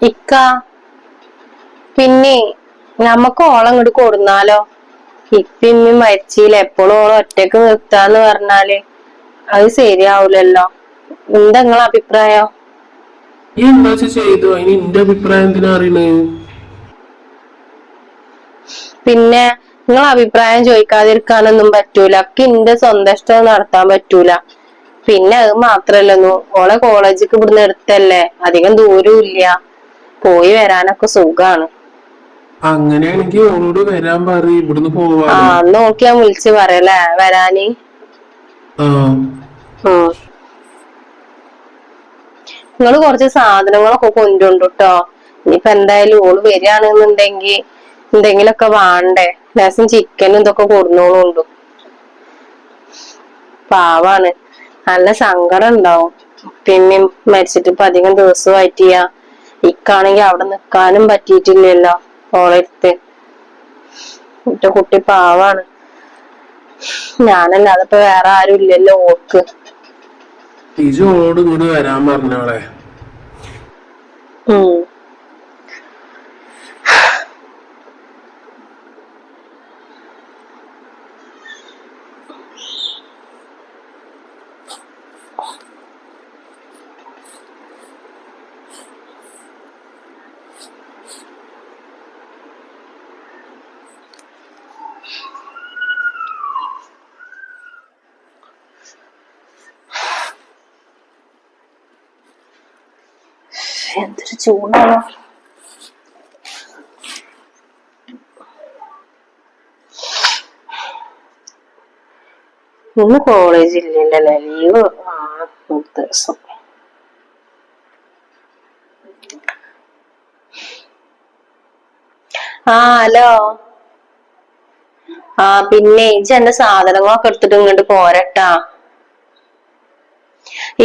ഇക്ക. പിന്നെ നമുക്ക് ഓളം ഇങ്ങോട്ട് കൊടുന്നാലോ? ഇപ്പിമ്മി മരിച്ചില്ല എപ്പോഴും ഓളം ഒറ്റയ്ക്ക് നിർത്താന്ന് പറഞ്ഞാൽ അത് ശരിയാവൂലല്ലോ. എന്താ നിങ്ങളെ അഭിപ്രായം? ഈ എന്താ വെച്ചാ ചെയ്തു. അതിന് എന്റെ അഭിപ്രായം എന്തിനാ അറിയണേ പിന്നെ നിങ്ങൾ അഭിപ്രായം ചോദിക്കാതിരിക്കാനൊന്നും പറ്റൂല. ഒക്കെ എന്റെ സ്വന്തം ഇഷ്ടം നടത്താൻ പറ്റൂല. പിന്നെ അത് മാത്രല്ലന്നു. ഓളെ കോളേജിക്ക് ഇവിടുന്ന് എടുത്തല്ലേ. അധികം ദൂരവും ഇല്ല. പോയി വരാനൊക്കെ സുഖാണ്. അങ്ങനെയാണെങ്കിൽ ഓളോട് വരാൻ പറ ഇവിടുന്ന് ആ നോക്കിയാ വിളിച്ച് പറയല്ലേ വരാന്? നിങ്ങൾ നിങ്ങൾ കുറച്ച് സാധനങ്ങളൊക്കെ കൊണ്ടുണ്ട് കേട്ടോ ഇനിയിപ്പോ എന്തായാലും ഓൾ വരികയാണെന്നുണ്ടെങ്കിൽ എന്തെങ്കിലുമൊക്കെ വേണ്ടേ? ലേശം ചിക്കനും ഇതൊക്കെ കൊടുന്നോളുണ്ട് പാവാണ്. നല്ല സങ്കടം ഉണ്ടാവും. പിന്നെ മരിച്ചിട്ട് ഇപ്പൊ അധികം ദിവസമായിട്ടില്ല. ഇക്കാണെങ്കി അവിടെ നിക്കാനും പറ്റിയിട്ടില്ലല്ലോ ഓളെടുത്ത് എന്റെ കുട്ടി പാവാണ്. ഞാനല്ലാതെ ഇപ്പൊ വേറെ ആരും ഇല്ലല്ലോ ഓക്ക്. ഇജ് കൂടി വരാൻ പറഞ്ഞോളെ. ഉം. ചൂടാണോ? ഇന്ന് കോളേജ് ഇല്ലല്ലേ ലീവ് ആ ദിവസം. ആ ഹലോ ആ പിന്നെ ഇജ്ജ് എന്റെ സാധനങ്ങളൊക്കെ എടുത്തിട്ട് ഇങ്ങോട്ട് പോരട്ടാ.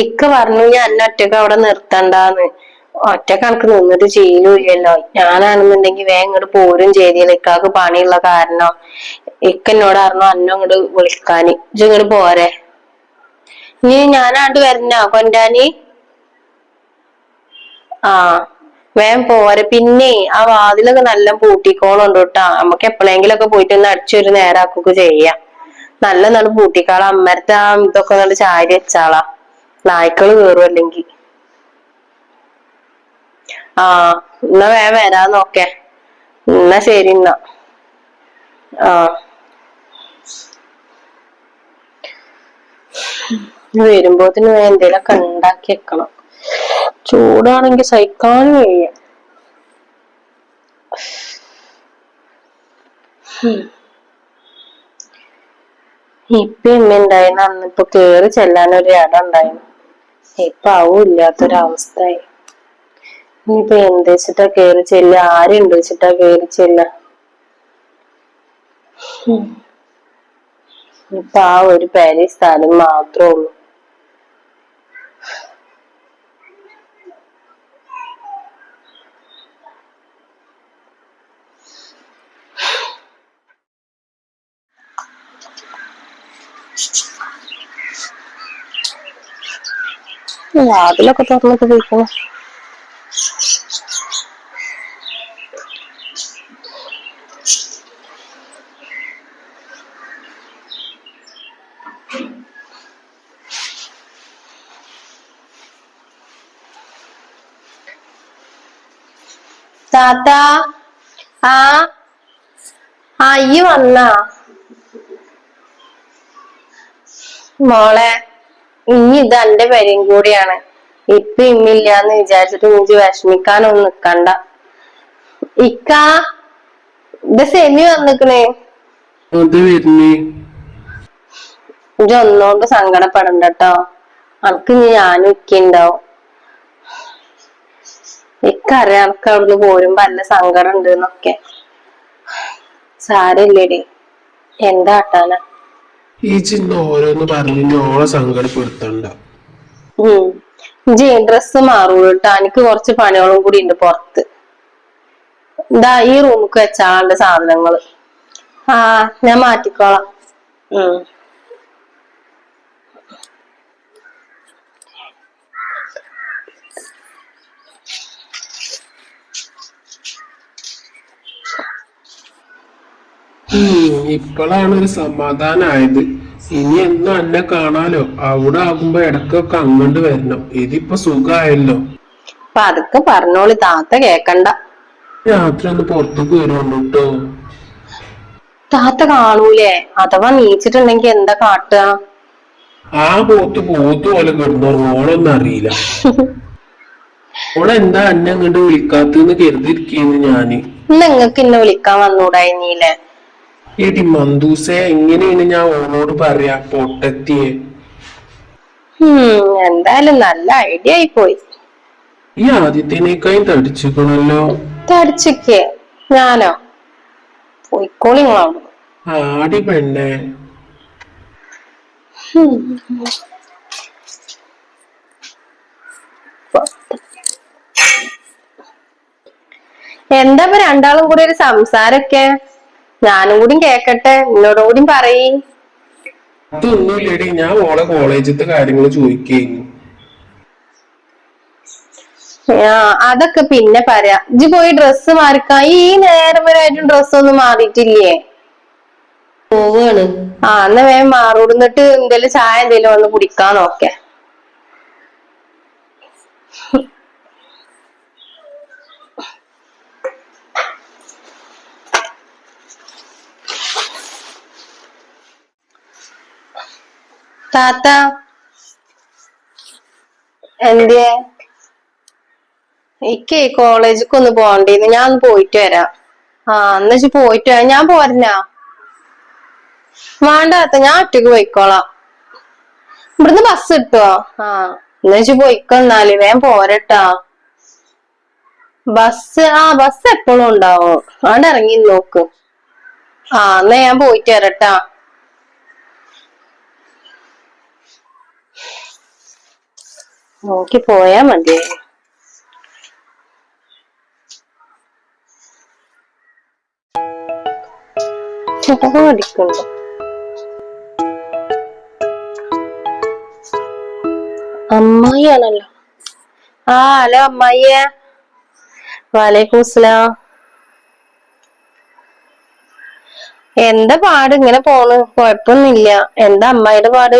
ഇക്ക പറഞ്ഞു ഞാൻ എന്നെ ഒറ്റയ്ക്ക് അവിടെ നിർത്തണ്ടാന്ന്. ഒറ്റ കണക്ക് നിന്നിട്ട് ചെയ്യൂലല്ലോ ഞാനാണെന്നുണ്ടെങ്കിൽ വേഗം ഇങ്ങോട്ട് പോരും ചെയ്തില്ല ഇക്കാക്ക് പണിയുള്ള കാരണം. ഇക്ക എന്നോട് പറഞ്ഞു അന്ന ഇങ്ങോട്ട് വിളിക്കാന്. ഇങ്ങോട്ട് പോരെ. നീ ഞാനാണ്ട് വരുന്ന കൊണ്ടാനി? ആ വേഗം പോരെ. പിന്നെ ആ വാതിലൊക്കെ നല്ല പൂട്ടിക്കോളുണ്ട് കേട്ടാ. നമുക്ക് എപ്പോഴെങ്കിലൊക്കെ പോയിട്ട് ഒന്ന് അടിച്ചൊരു നേരാക്കൊക്കെ ചെയ്യാം. നല്ല നല്ല പൂട്ടിക്കാളാ. അമ്മരത്തെ ആ ഇതൊക്കെ നല്ല ചാരി വെച്ചാളാ. നായ്ക്കൾ അല്ലെങ്കിൽ. ആ എന്നാ വേഗം വരാൻ നോക്കേ. എന്നാ ശരി എന്നാ ആ. വരുമ്പോത്തിന് എന്തേലൊക്കെ ഉണ്ടാക്കി വെക്കണം. ചൂടാണെങ്കിൽ സഹിക്കാനും വയ്യ. ഇപ്പൊ ഇമ്മ ഉണ്ടായിരുന്നു അന്നിപ്പോ കേറി ചെല്ലാൻ ഒരു ഇടം ഉണ്ടായിരുന്നു ഇപ്പൊ ആവും ഇല്ലാത്തൊരവസ്ഥയായി ഇനിയിപ്പൊ എന്ത് വെച്ചിട്ടാ കേറി ചെല്ല ആരുണ്ട് വെച്ചിട്ടാ കേറി ചെല്ല ഇപ്പൊ ആ ഒരു പേരി സ്ഥലം മാത്രമേ ഉള്ളൂ. വാതിലൊക്കെ തുറന്നിട്ട് പോയിക്കണു താത്ത ആ ആ ഈ വന്നാ. മോളെ ഇനി ഇത് എന്റെ പേരും കൂടിയാണ്. ഇപ്പൊ ഇമ്മില്ലാന്ന് വിചാരിച്ചിട്ട് ഇഞ്ചി വിഷമിക്കാനൊന്നും നിക്കണ്ട. ഇക്ക ഇത് സെമി വന്നിക്കണേ. ഇഞ്ചൊന്നോണ്ട് സങ്കടപ്പെടണ്ട കേട്ടോ അനക്ക് ഇനി ഞാനും ഇക്കുണ്ടാവും ഇക്കറിയാം എനിക്ക് അവിടുന്ന് പോരുമ്പോ നല്ല സങ്കടം ഉണ്ട് എന്നൊക്കെ സാരല്ലേടി. എന്താ ആട്ടാന ഈ ചിന്ന ഓരോന്ന് പറഞ്ഞ് ഓളെ സങ്കടപ്പെടുത്തണ്ട. ഉം. ഇജ്ജ് ഡ്രസ്സ് മാറൂളൂ കേട്ടോ എനിക്ക് കുറച്ച് പണികളും കൂടി ഉണ്ട് പുറത്ത്. ഇതാ ഈ റൂമിക്ക് വെച്ചാളുടെ സാധനങ്ങൾ. ആ ഞാൻ മാറ്റിക്കോളാം. ഉം. ഇപ്പോഴാണ് ഒരു സമാധാനായത്. ഇനി എന്നും എന്നെ കാണാലോ? അവിടെ ആകുമ്പോ ഇടക്കൊക്കെ അങ്ങോട്ട് വരണം. ഇതിപ്പോ സുഖമായല്ലോ പതുക്കെ പറഞ്ഞോളി താത്ത കേക്കണ്ട. രാത്രി ഒന്ന് പുറത്തേക്ക് കേട്ടോ താത്ത കാണൂലേ? അഥവാ നീച്ചിട്ടുണ്ടെങ്കി എന്താ കാട്ടുക? ആ പോത്ത് പോത്ത് പോലെ കിടന്നു ഓളൊന്നും അറിയില്ല. ഓളെന്താ അന്നെ അങ്ങോട്ട് വിളിക്കാത്തെന്ന് കരുതിയിരിക്കുന്നു ഞാൻ. ഇന്ന് നിങ്ങക്ക് ഇന്ന് വിളിക്കാൻ വന്നൂടായില്ലേ ഏടി മന്ദൂസെ എങ്ങനെയാണ് ഞാൻ ഓളോട് പറയാ? പൊട്ടത്തിയെ. എന്തായാലും നല്ല ഐഡിയ ആയി പോയി ഈ ആദ്യത്തിനേക്കായും തടിച്ചിക്കണല്ലോ. തടിച്ചിക്കേ ഞാനോ? പോയിക്കോളിങ്ങളാണ് ആടി പെണ്ണെ. എന്താ ഇപ്പൊ രണ്ടാളും കൂടി ഒരു സംസാരൊക്കെ? ഞാനും കൂടി കേക്കട്ടെ എന്നോടും കൂടി പറയ്. അതൊന്നുമില്ലടി ഞാൻ ഓളെ കോളേജിലത്തെ കാര്യങ്ങൾ ചോദിക്കുന്നു ആ, അതൊക്കെ പിന്നെ പറയാം. ഇജ്ജ് പോയി ഡ്രസ്സ് മാറിക്കാ. ഈ നേരം വരെ ആയിട്ടും ഡ്രസ്സ് ഒന്നും മാറിയിട്ടില്ലേ? പോവാണ്. ആ എന്നാ വേഗം മാറൂടുന്നിട്ട് എന്തേലും ചായ എന്തേലും വന്ന് കുടിക്കാൻ നോക്കെ താത്ത? എന്തേ എനിക്ക് കോളേജിക്ക് ഒന്ന് പോകണ്ടേന്ന്. ഞാൻ ഒന്ന് പോയിട്ട് വരാം. ആ എന്നാ ഇജ്ജ് പോയിട്ട് വരാം. ഞാൻ പോരനാ വേണ്ട താത്ത ഞാൻ ഒറ്റയ്ക്ക് പോയിക്കോളാം. ഇവിടുന്ന് ബസ് കിട്ടുവോ? ആ എന്നാ വെച്ച് പോയിക്കോ എന്നാൽ. വേഗം പോരട്ടാ. ബസ് ആ ബസ് എപ്പോഴും ഉണ്ടാവും. അവിടെ ഇറങ്ങി നോക്ക്. ആ എന്നാ ഞാൻ പോയിട്ട് വരട്ടാ. നോക്കി പോയാ മതി അമ്മായി അമ്മായിയാണല്ലോ. ആ ഹലോ അമ്മായിയെ. വാലേക്കും അസ്സലാം. എന്താ പാട്? ഇങ്ങനെ പോണ്. കൊഴപ്പൊന്നുമില്ല എന്താ അമ്മായിയുടെ പാട്?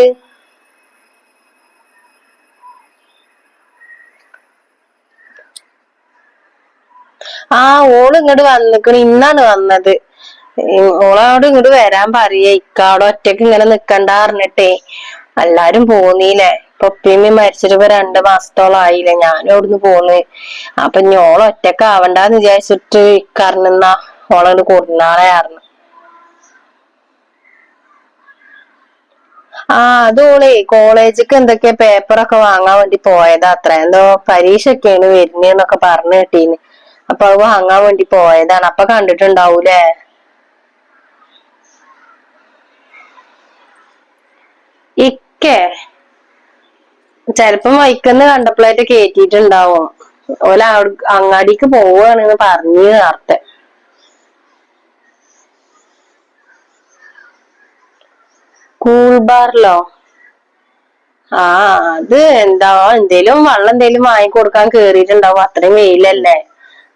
ആ ഓൾ ഇങ്ങോട്ട് വന്നിക്കണ്. ഇന്നാണ് വന്നത്. ഓളോട് ഇങ്ങോട്ട് വരാൻ പറയ. ഇക്കാടെ ഒറ്റയ്ക്ക് ഇങ്ങനെ നിക്കണ്ട പറഞ്ഞിട്ടേ. എല്ലാരും പോന്നീലെ. ഇപ്പൊ ഉപ്പിയമ്മ മരിച്ചിട്ട് ഇപ്പൊ രണ്ട് മാസത്തോളം ആയില്ലേ. ഞാനും അവിടുന്ന് പോന്ന്. അപ്പൊ ഓൾ ഒറ്റയ്ക്ക് ആവണ്ടാന്ന് വിചാരിച്ചിട്ട് ഇക്കറിഞ്ഞ ഓളോട് കൊടുന്നാളെ അറിഞ്ഞു ആ അത് ഓളെ കോളേജിക്ക് എന്തൊക്കെയാ പേപ്പറൊക്കെ വാങ്ങാൻ വേണ്ടി പോയതാ അത്ര. എന്തോ പരീക്ഷ ഒക്കെയാണ് വരുന്നേന്നൊക്കെ പറഞ്ഞു കേട്ടീന്. അപ്പൊ അത് വാങ്ങാൻ വേണ്ടി പോയതാണ്. അപ്പൊ കണ്ടിട്ടുണ്ടാവൂലേ? ഇക്കേ ചെലപ്പം വൈക്കന്ന് കണ്ടപ്പോഴായിട്ട് കേറ്റിട്ടുണ്ടാവും ഓല അങ്ങാടിക്ക് പോവാണെന്ന് പറഞ്ഞു നേരത്തെ. കൂൾ ബാറിലോ? ആ അത് എന്താ എന്തേലും വെള്ളം എന്തേലും വാങ്ങി കൊടുക്കാൻ കേറിയിട്ടുണ്ടാവും. അത്രയും വെയിലല്ലേ?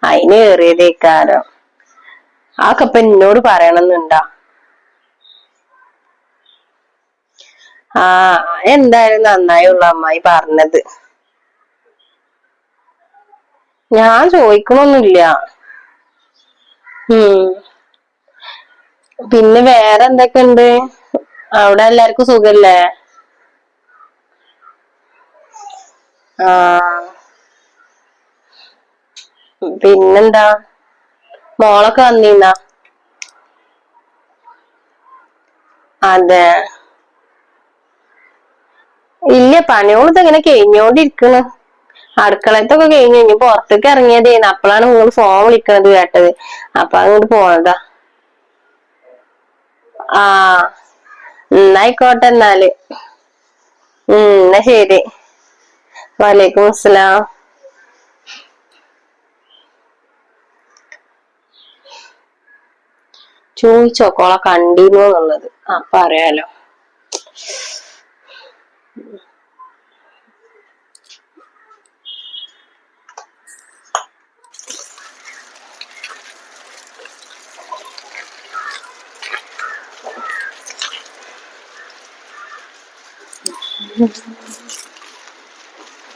അതിന് കേറിയതേക്കാരോ. ആ ഇപ്പൊ എന്നോട് പറയണമെന്നുണ്ടാ ആ എന്തായാലും നന്നായുള്ള അമ്മായി പറഞ്ഞത്. ഞാൻ ചോദിക്കണൊന്നുമില്ല. ഉം. പിന്നെ വേറെ എന്തൊക്കെയുണ്ട്? അവിടെ എല്ലാവർക്കും സുഖല്ലേ? ആ. പിന്നെന്താ? മോളൊക്കെ വന്നിന്ന അതെ. ഇല്ല പണിയോളത് ഇങ്ങനെ കഴിഞ്ഞോണ്ടിരിക്കണ്. അടുക്കളത്തൊക്കെ കഴിഞ്ഞു ഇനി പുറത്തേക്ക് ഇറങ്ങിയതേന്ന്. അപ്പോഴാണ് നിങ്ങൾ ഫോൺ വിളിക്കണത് കേട്ടത്. അപ്പൊ അങ്ങോട്ട് പോണതാ ആ എന്നായിക്കോട്ടെ എന്നാൽ. ഉം എന്നാ ശരി. വലൈക്കും അസ്സലാം ചോദിച്ചോക്കോളെ കോള കണ്ടിരുന്നു എന്നുള്ളത് അപ്പൊ അറിയാലോ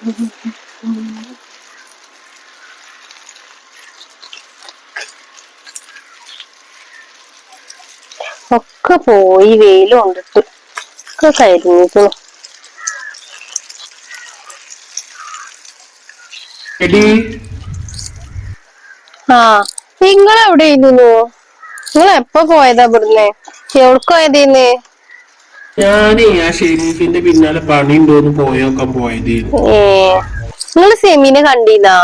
Mm-hmm. ഒക്കെ പോയി വെയിലും കൊണ്ടിട്ട് ഒക്കെ കരിഞ്ഞിക്കണു ആ നിങ്ങൾ എവിടെ ഇരുന്നു? നിങ്ങൾ എപ്പോ പോയതാ ഇവിടുന്ന്? എവിടെക്കോയതീന്ന് ഞാനേ ആ ഷെരീഫിന്റെ പിന്നാലെ പണി ഉണ്ടോന്ന് പോയോക്കാൻ പോയത് ഏ നിങ്ങൾ സെമീനെ കണ്ടീനാ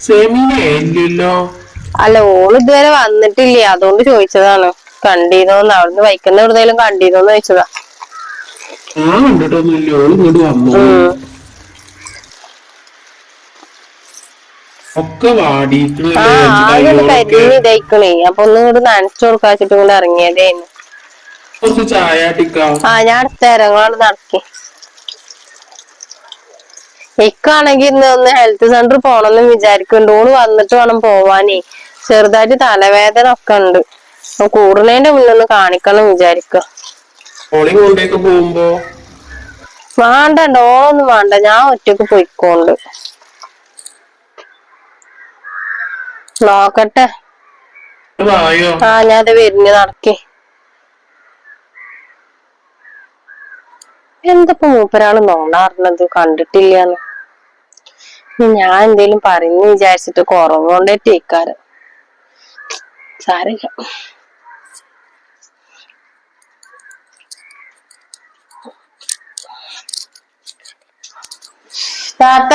സെമീനെ ഇല്ലല്ലോ. അല്ല ഓൾ ഇതുവരെ വന്നിട്ടില്ല അതുകൊണ്ട് ചോദിച്ചതാണ്. കണ്ടീന്നോന്ന്. അവിടുന്ന് വൈക്കുന്ന എവിടുന്നേലും കണ്ടീന്നോന്ന് ചോദിച്ചതാ. ഞാൻ കണ്ടിട്ടൊന്നുമില്ല ഓൾ ഇങ്ങോട്ട് വന്നു. ഉം. ഒക്കെ വാടിയിട്ട് ആ ആകെ ഒന്ന് കരിഞ്ഞ് ഇതായിക്കണേ. അപ്പൊ ഒന്നും ഇങ്ങോട്ട് നനച്ചു കൊടുക്കാച്ചിട്ട് കുറച്ച് ചായ ടിക്കാം ആ ഞാൻ അടുത്ത ഇറങ്ങാണ്ട് നടക്കി. ഇക്കാണെങ്കി ഇന്ന് ഒന്ന് ഹെൽത്ത് സെന്റർ പോണെന്ന് വിചാരിക്കുന്നുണ്ട് ഓൾ വന്നിട്ട് വേണം പോവാനേ. ചെറുതായിട്ട് തലവേദന ഒക്കെ ഉണ്ട്. കൂടുന്നതിന്റെ മുന്നൊന്ന് കാണിക്കണം വിചാരിക്ക. ഓളി കൊണ്ടേക്ക് പോകുമ്പോ? വേണ്ട ഓളൊന്നും വേണ്ട. ഞാൻ ഒറ്റയ്ക്ക് പോയിക്കോണ്ട്. നോക്കട്ടെ. ആ ഞാൻ അത് വിരിഞ്ഞ് നടക്കേ. എന്തപ്പോ മൂപ്പരാൾ നോണാറിഞ്ഞത് കണ്ടിട്ടില്ലാന്ന്. ഞാൻ എന്തേലും പറഞ്ഞു വിചാരിച്ചിട്ട് കുറവുകൊണ്ടേറ്റേക്കാറ് സാരില്ല താത്ത.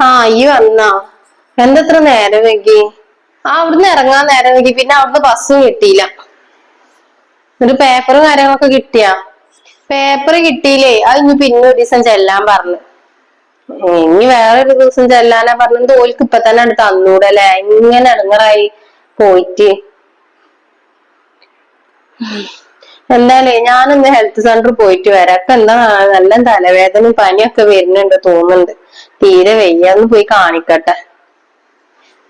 ആ ഈ വന്നാ. എന്തത്ര നേരം വെക്കി ആ അവിടുന്ന് ഇറങ്ങാൻ നേരം വെക്കി പിന്നെ അവിടുന്ന് ബസ്സും കിട്ടിയില്ല. ഒരു പേപ്പറും കാര്യങ്ങളൊക്കെ കിട്ടിയാ? പേപ്പർ കിട്ടിയില്ലേ? അത് ഇനി പിന്നെ ഒരു ദിവസം ചെല്ലാൻ പറഞ്ഞു. ഇനി വേറൊരു ദിവസം ചെല്ലാനാ പറഞ്ഞത് ഓൽക്ക് ഇപ്പൊ തന്നെ അടുത്ത് തന്നൂടല്ലേ? ഇങ്ങനെ ഇടങ്ങറായി പോയിട്ട്. എന്തായാലേ ഞാനൊന്ന് ഹെൽത്ത് സെന്ററിൽ പോയിട്ട് വരാം. ഇപ്പൊ എന്താ നല്ല തലവേദനയും പനിയൊക്കെ വരുന്നുണ്ട് തോന്നുന്നുണ്ട്. തീരെ വയ്യാന്ന് പോയി കാണിക്കട്ടെ.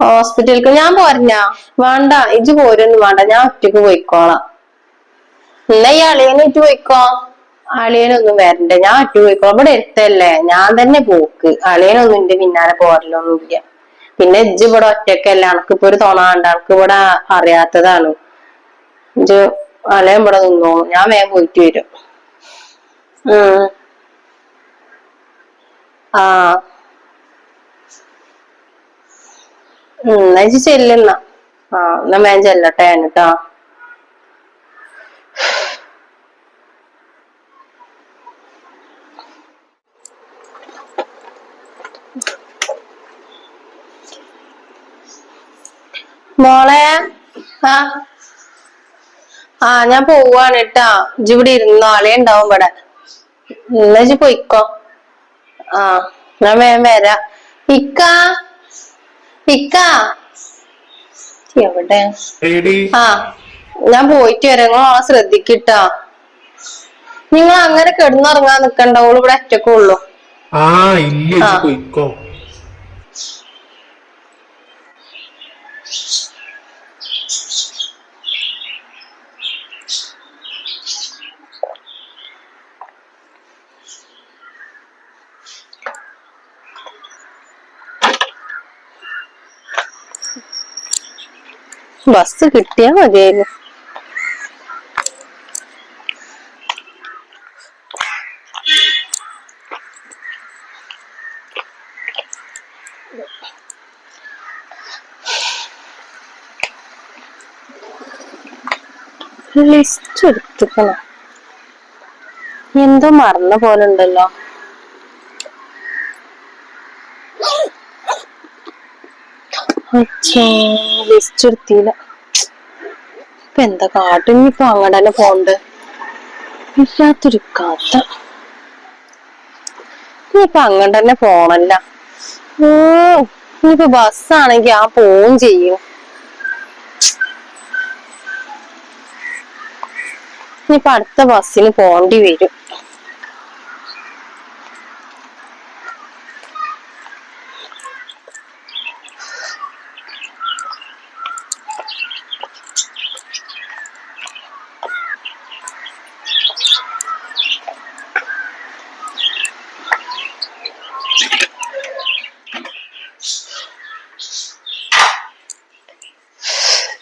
ഹോസ്പിറ്റലിക്ക് ഞാൻ പോരഞ്ഞ? വേണ്ട. ഇജ് പോരൊന്നും വേണ്ട. ഞാൻ ഒറ്റയ്ക്ക് പോയിക്കോളാം. എന്നാ ഈ അളിയനായിട്ട് പോയിക്കോ? അളിയനൊന്നും വരണ്ട. ഞാൻ ഒറ്റ പോയിക്കോ ഇവിടെ എടുത്തല്ലേ ഞാൻ തന്നെ പോക്ക്. അളിയനൊന്നും എന്റെ പിന്നാലെ ഇല്ല പിന്നെ ഇജ്ജ് ഇവിടെ ഒറ്റക്കല്ല? അനക്കിപ്പോ ഒരു തോണാണ്ട് അനക്ക് ഇവിടെ അറിയാത്തതാണ്. ഇജ്ജ് അളിയൻ ഇവിടെ നിന്നോ? ഞാൻ വേഗം പോയിട്ട് വരും. ഉം. ആ. എന്നാ ഇജ്ജ് ചെല്ലുന്ന ആ എന്നാ വേഗം ചെല്ലട്ടെ എന്നിട്ടാ മോളെ ആ. ആ ഞാൻ പോവാണ് കേട്ടാ ഇജ്ജ് ഇവിടെ ഇരുന്നോ? ആളെ ഉണ്ടാവും ഇവിടെ. എന്നാ പോയിക്കോ. ആ ഞാൻ വേഗം വരാ. ഇക്ക? ഇക്ക? എവിടെ? ആ ഞാൻ പോയിട്ട് വരാം. നിങ്ങൾ ആ ശ്രദ്ധിക്കട്ടാ നിങ്ങൾ അങ്ങനെ കിടന്നുറങ്ങാൻ നിക്കണ്ട. ഓൾ ഇവിടെ ഒറ്റക്കുള്ളൂ ആ ഇല്ല പോയിക്കോ. ബസ് കിട്ടിയാ മതിയായിരുന്നു. ലിസ്റ്റ് എടുത്തിക്കണം എന്തോ മറന്ന പോലെ ഉണ്ടല്ലോ ലിസ്റ്റ് എടുത്തില്ല. ഇപ്പൊ എന്താ കാട്ടും ഇപ്പൊ അങ്ങോട്ട് തന്നെ പോണ്ട് ഇല്ലാത്തൊരു കഥ. ഇനിയിപ്പൊ അങ്ങോട്ട് തന്നെ പോണല്ല. ഇനിയിപ്പൊ ബസ്സാണെങ്കി ആ പോവും ചെയ്യും. ഇനിയിപ്പൊ അടുത്ത ബസ്സിന് പോണ്ടി വരും.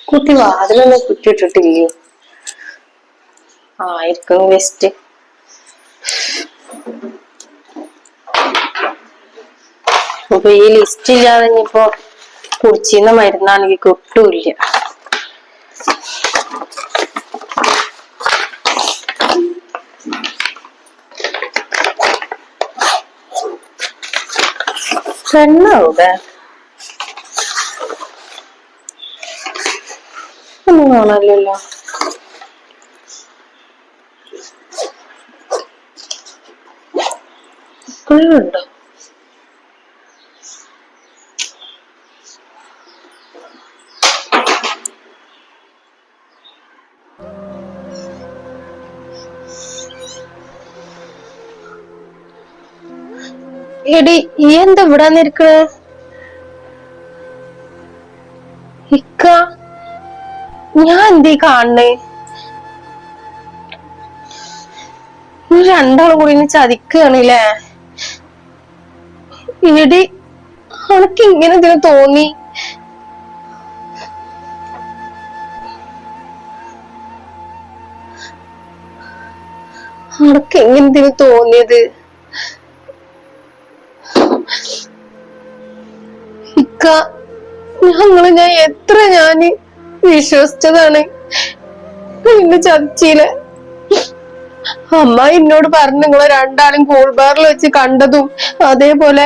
കുട്ടി വാതിലൊന്നും കുറ്റിട്ടിട്ടില്ലയോ ആയിരിക്കും വേസ്റ്റ് അപ്പൊ ഈ ലിസ്റ്റ് ഇല്ലാതെ ഇനിയിപ്പോ കുടിച്ചിരുന്ന മരുന്നാണെങ്കിൽ കിട്ടൂല്ല. പെണ്ണാവൂടെ ഒന്നും ഇപ്പോഴുണ്ടോ എടി ഈ എന്താ ഇവിടെ നിൽക്കണേ ഇക്ക ഞാൻ എന്തീ കാണണേ രണ്ടാളും കൂടി ചതിക്കുകയാണല്ലേ? എടി അനക്ക് ഇങ്ങനെ ഇതിന് തോന്നി. അനക്ക് എങ്ങനെ ഇതിന് തോന്നിയത്. ഇക്ക ഞങ്ങൾ ഞാൻ എത്ര ഞാൻ വിശ്വസിച്ചതാണ്. ഇന്ന് ചർച്ചയിൽ അമ്മ എന്നോട് പറഞ്ഞു നിങ്ങളെ രണ്ടാളും കൂൾബാറിൽ വെച്ച് കണ്ടതും അതേപോലെ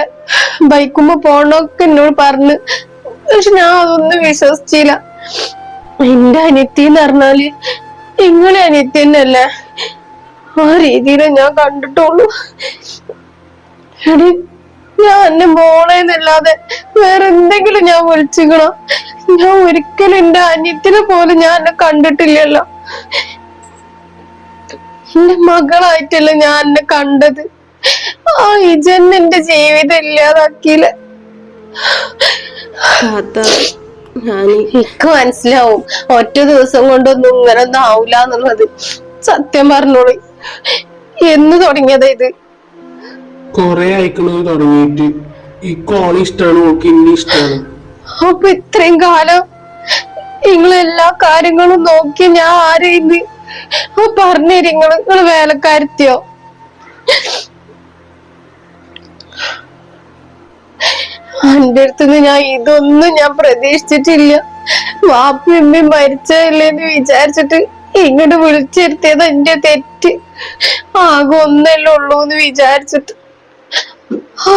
ബൈക്കുമ്പോ പോണൊക്കെ എന്നോട് പറഞ്ഞു. പക്ഷെ ഞാൻ അതൊന്നും വിശ്വസിച്ചില്ല. എന്റെ അനിയത്തി എന്ന് പറഞ്ഞാൽ നിങ്ങളെ അനിയത്തി തന്നെയല്ലേ ആ രീതിയിലേ ഞാൻ കണ്ടിട്ടുള്ളൂ. ഞാൻ എന്നെ മോളേന്നല്ലാതെ വേറെ എന്തെങ്കിലും ഞാൻ വിളിച്ചിക്കണോ? ഞാൻ ഒരിക്കലും എന്റെ അനിയത്തിനെ പോലും ഞാൻ എന്നെ കണ്ടിട്ടില്ലല്ലോ. എന്റെ മകളായിട്ടല്ല ഞാൻ എന്നെ കണ്ടത്. ആ ഇജൻ എന്റെ ജീവിതം ഇല്ലാതാക്കിയില്ല? താത്ത ഞാൻ എനിക്ക് മനസ്സിലാവും. ഒറ്റ ദിവസം കൊണ്ടൊന്നും ഇങ്ങനെ ഒന്നും ആവൂല എന്നുള്ളത്. സത്യം പറഞ്ഞോളി. എന്ന് തുടങ്ങിയതാ ഇത്. കൊറേ അയക്കണത് തുടങ്ങിയിട്ട്. ഈ കോൾ ഇഷ്ടാണ് ഓൾക്ക് ഇന്നെ ഇഷ്ടാണ്. അപ്പൊ ഇത്രയും കാലം നിങ്ങൾ എല്ലാ കാര്യങ്ങളും നോക്കി ഞാൻ ആരെയും പറഞ്ഞേരി നിങ്ങൾ. നിങ്ങൾ വേലക്കാരത്തിയോ? എന്റെ അടുത്തുനിന്ന് ഞാൻ ഇതൊന്നും ഞാൻ പ്രതീക്ഷിച്ചിട്ടില്ല. വാപ്പി ഉമ്മയും മരിച്ചില്ലേന്ന് വിചാരിച്ചിട്ട് ഇങ്ങോട്ട് വിളിച്ചിരുത്തിയത് എന്റെ തെറ്റ്. ആകെ ഒന്നല്ലേ ഉള്ളൂ എന്ന് വിചാരിച്ചിട്ട്. ആ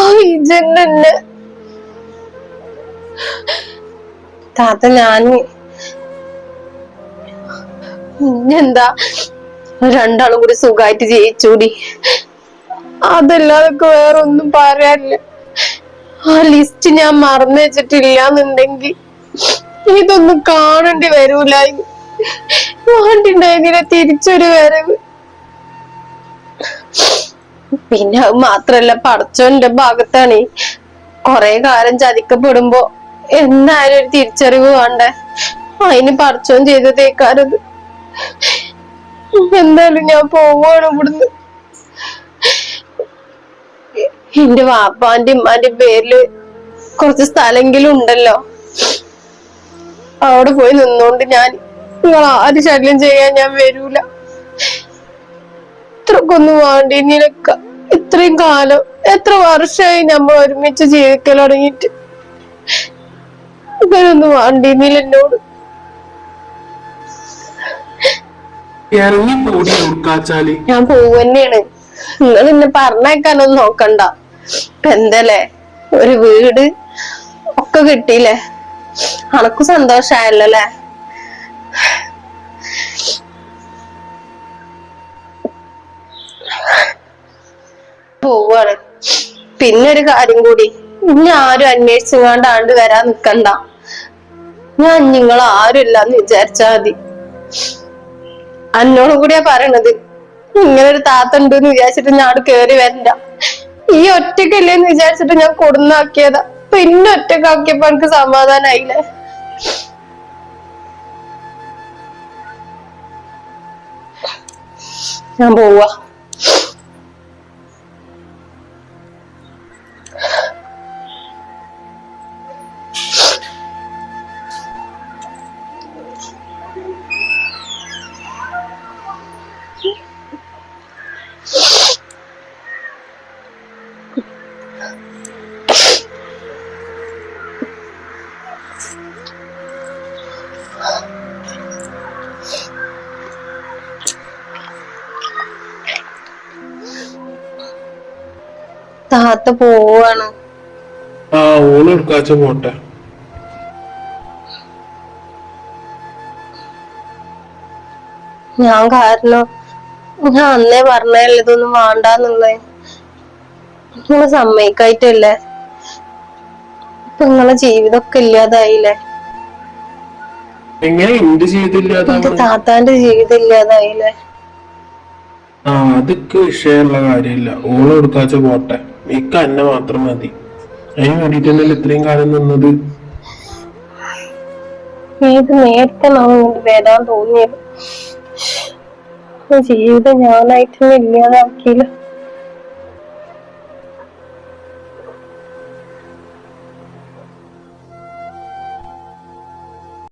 താത്ത ഞാൻ എന്താ രണ്ടാളും കൂടി സുഖമായിട്ട് ജയിച്ചൂടി. അതല്ലാതൊക്കെ വേറെ ഒന്നും പറയാനില്ല. ആ ലിസ്റ്റ് ഞാൻ മറന്നു വെച്ചിട്ടില്ല എന്നുണ്ടെങ്കിൽ ഇതൊന്നും കാണേണ്ടി വരൂല. തിരിച്ചൊരു വരവ്. പിന്നെ അത് മാത്രല്ല പടച്ചോന്റെ ഭാഗത്താണ് കൊറേ കാലം ചതിക്കപ്പെടുമ്പോ എന്നാലും ഒരു തിരിച്ചറിവ് വേണ്ടേ? അതിന് പടച്ചോൻ ചെയ്തതേക്കാരത്. എന്തായാലും ഞാൻ പോവാണ് ഇവിടുന്ന്. എന്റെ വാപ്പാന്റെ ഉമ്മാന്റെ പേരിൽ കുറച്ച് സ്ഥലമെങ്കിലും ഉണ്ടല്ലോ. അവിടെ പോയി നിന്നോണ്ട് ഞാൻ നിങ്ങൾ ആര് ശല്യം ചെയ്യാൻ ഞാൻ വരൂല. ഇത്രക്കൊന്നും വേണ്ടി നിനക്ക ഇത്രയും കാലം എത്ര വർഷമായി നമ്മൾ ഒരുമിച്ച് ജീവിക്കൽ തുടങ്ങിയിട്ട്? ഇവരൊന്നും വേണ്ടിന്നില്ല എന്നോട്. ഞാൻ പോവന്നെയാണ്. നിങ്ങൾ എന്നെ പറഞ്ഞേക്കാനൊന്നും നോക്കണ്ട. എന്തല്ലേ ഒരു വീട് ഒക്കെ കിട്ടിയില്ലേ? അനക്ക് സന്തോഷായല്ലോ പോവാണ്. പിന്നെ ഒരു കാര്യം കൂടി. ഇനി ആരും അന്വേഷിച്ചുകൊണ്ടാണ്ട് വരാൻ നിക്കണ്ട. ഞാൻ നിങ്ങൾ ആരും ഇല്ലാന്ന് വിചാരിച്ചാ മതി. അന്നോടും കൂടിയാ പറയണത്. ഇങ്ങനെ ഒരു താത്ത ഉണ്ട് എന്ന് വിചാരിച്ചിട്ട് ഞാൻ അവിടെ കേറി വരണ്ട. ഈ ഒറ്റക്കല്ലേന്ന് വിചാരിച്ചിട്ട് ഞാൻ കൊടുന്നാക്കിയതാ. പിന്നെ ഒറ്റക്കാക്കിയപ്പോ എനിക്ക് സമാധാനായില്ലേ? ഞാൻ പോവാ. താത്ത പോവാണ്. ആ ഓൾ എടുക്കാച്ച പോട്ടെ. ഞാൻ കാരണം ഞാൻ അന്നേ പറഞ്ഞല്ലേ ഇതൊന്നും വേണ്ടെന്നുള്ളേ. നിങ്ങൾ സമ്മതിക്കായിട്ടല്ലേ? ഇപ്പൊ നിങ്ങളെ ജീവിതമൊക്കെ ഇല്ലാതായില്ലേ? എങ്ങനെ താത്താന്റെ ജീവിതം ഇല്ലാതായില്ലേ? ആ അതൊക്കെ വിഷയമുള്ള കാര്യമില്ല. ഓൾ എടുക്കാച്ച പോട്ടെ. ഇക്ക എന്നെ മാത്രം മതി. അതിന് വേണ്ടിട്ട് തന്നെയല്ലേ ഇത്രയും കാലം നിന്നത്? നേരത്തെ തോന്നിയത്. ജീവിതം ഞാനായിട്ടൊന്നും ഇല്ലാതാക്കിയില്ല.